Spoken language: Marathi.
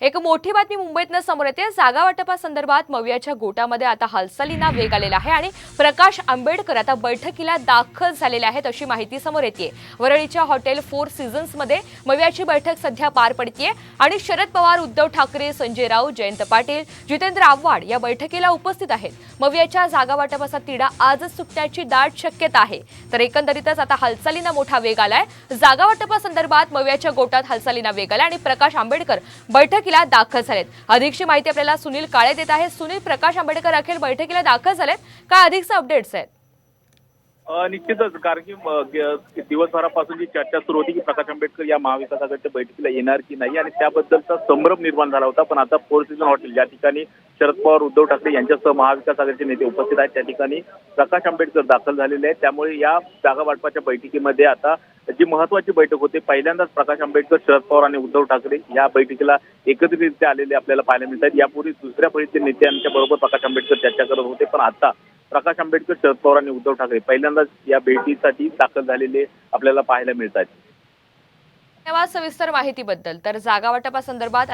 एक मोठी बातमी मुंबईतनं समोर येते. जागा वाटपासंदर्भात मवियाच्या गोटामध्ये आता हालचालींना वेग आलेला आहे आणि प्रकाश आंबेडकर आता बैठकीला दाखल झालेले आहेत अशी माहिती समोर येते वरळीच्या हॉटेल फोर सीझन्समध्ये मवियाची बैठक सध्या पार पडतीये आणि शरद पवार उद्धव ठाकरे संजय राऊत जयंत पाटील जितेंद्र आव्हाड या बैठकीला उपस्थित आहेत. मवियाच्या जागा वाटपाचा तिढा आजच सुटण्याची दाट शक्यता आहे. तर एकंदरीतच आता हालचालींना मोठा वेग आलाय. जागा वाटपासंदर्भात मवियाच्या गोटात हालचालींना वेग आला आणि प्रकाश आंबेडकर बैठकीला दाखल झालेत. अधिकची माहिती आपल्याला सुनील काळे देत आहेत. सुनील प्रकाश आंबेडकर अखेर बैठकीला दाखल झालेत. काय अधिकचे अपडेट्स आहेत? निश्चितच कारण की दिवसभरापासून जी चर्चा सुरू होती की प्रकाश आंबेडकर या महाविकास आघाडीच्या बैठकीला येणार की नाही आणि त्याबद्दलचा संभ्रम निर्माण झाला होता. पण आता फोर सीझन हॉटेल ज्या ठिकाणी शरद पवार उद्धव ठाकरे यांच्यासह महाविकास आघाडीचे नेते उपस्थित आहेत त्या ठिकाणी प्रकाश आंबेडकर दाखल झालेले आहेत. त्यामुळे या जागा वाटपाच्या बैठकीमध्ये आता जी महत्वाची बैठक होती पहिल्यांदाच प्रकाश आंबेडकर शरद पवार आणि उद्धव ठाकरे या बैठकीला एकत्रितरित्या आलेले आपल्याला पाहायला मिळतात. यापूर्वी दुसऱ्या परिस्थिती नेत्यांच्या बरोबर प्रकाश आंबेडकर चर्चा करत होते पण आता प्रकाश आंबेडकर शरद पवार आणि उद्धव ठाकरे पहिल्यांदाच या भेटीसाठी दाखल झालेले आपल्याला पाहायला मिळतात. धन्यवाद सविस्तर माहितीबद्दल. तर जागा वाटपासंदर्भात